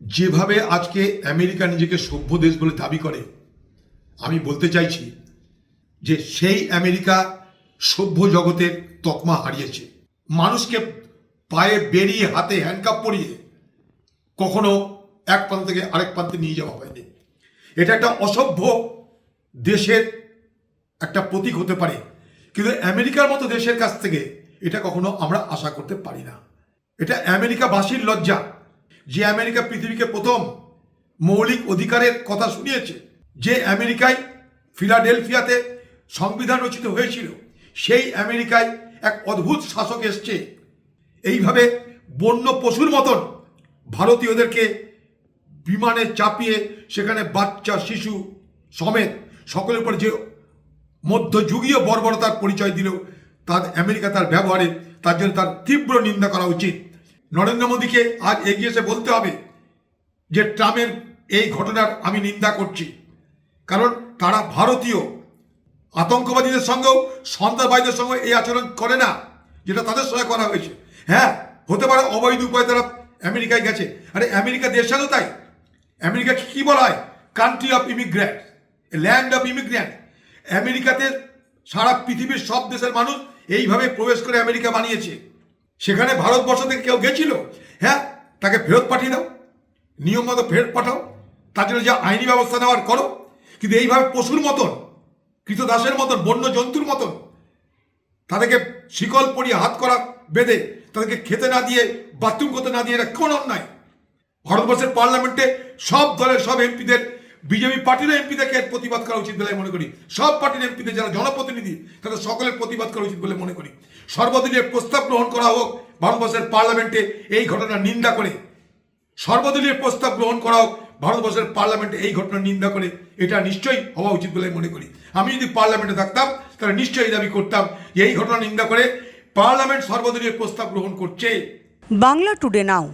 যেভাবে আজকে আমেরিকা নিজেকে সভ্য দেশ বলে দাবি করে, আমি বলতে চাইছি যে সেই আমেরিকা সভ্য জগতের তকমা হারিয়েছে। মানুষকে পায়ে বেরিয়ে হাতে হ্যান্ডকাপ পরিয়ে কখনো এক প্রান্ত থেকে আরেক প্রান্তে নিয়ে যাওয়া হয়নি। এটা একটা অসভ্য দেশের একটা প্রতীক হতে পারে, কিন্তু আমেরিকার মতো দেশের কাছ থেকে এটা কখনো আমরা আশা করতে পারি না। এটা আমেরিকাবাসীর লজ্জা। যে আমেরিকা পৃথিবীকে প্রথম মৌলিক অধিকারের কথা শুনিয়েছে, যে আমেরিকায় ফিলাডেলফিয়াতে সংবিধান রচিত হয়েছিল, সেই আমেরিকায় এক অদ্ভুত শাসক এসছে। এইভাবে বন্য পশুর মতন ভারতীয়দেরকে বিমানে চাপিয়ে সেখানে বাচ্চা, শিশু সমেত সকলের উপর যে মধ্যযুগীয় বর্বরতার পরিচয় দিল, তার আমেরিকা তার ব্যবহারে তার জন্য তার তীব্র নিন্দা করা উচিত। নরেন্দ্র মোদীকে আজ এগিয়ে এসে বলতে হবে যে ট্রাম্পের এই ঘটনার আমি নিন্দা করছি। কারণ তারা ভারতীয়। আতঙ্কবাদীদের সঙ্গেও, সন্ত্রাসবাদীদের সঙ্গে এই আচরণ করে না, যেটা তাদের সঙ্গে করা হয়েছে। হ্যাঁ হতে পারে অবৈধ উপায় তারা আমেরিকায় গেছে। আরে আমেরিকা দেশেরও তাই। আমেরিকাকে কি বলা হয়? Country of immigrant land of immigrant আমেরিকাতে সারা পৃথিবীর সব দেশের মানুষ এইভাবে প্রবেশ করে আমেরিকা বানিয়েছে। সেখানে ভারতবর্ষ থেকে কেউ গেছিল? হ্যাঁ তাকে ফেরত পাঠিয়ে দাও। নিয়ম মতো ফেরত পাঠাও। তার জন্য যা আইনি ব্যবস্থা নেওয়ার করো। কিন্তু এইভাবে পশুর মতন, কৃতদাসের মতন বন্য জন্তুর মতন, তাদেরকে শিকল পরিয়ে হাত করা, বেঁধে তাদেরকে খেতে না দিয়ে, বাথরুম করতে না দিয়ে এটা কোন অন্যায়। ভারতবর্ষের পার্লামেন্টে সব দলের সব এমপিদের বিজেপি পার্টির এমপিদেরকে প্রতিবাদ করা উচিত বলে মনে করি। সব পার্টির এমপিদের যারা জনপ্রতিনিধি, তাদের সকলের প্রতিবাদ করা উচিত বলে মনে করি। সর্বদলীয় প্রস্তাব গ্রহণ করা হোক, ভারতবর্ষের পার্লামেন্টে এই ঘটনার নিন্দা করে। সর্বদলীয় প্রস্তাব গ্রহণ করা হোক, ভারতবর্ষের পার্লামেন্টে এই ঘটনার নিন্দা করে। এটা নিশ্চয়ই হওয়া উচিত বলে মনে করি। আমি যদি পার্লামেন্টে থাকতাম, তাহলে নিশ্চয়ই দাবি করতাম যে এই ঘটনা নিন্দা করে পার্লামেন্ট সর্বদলীয় প্রস্তাব গ্রহণ করছে। Bangla today now.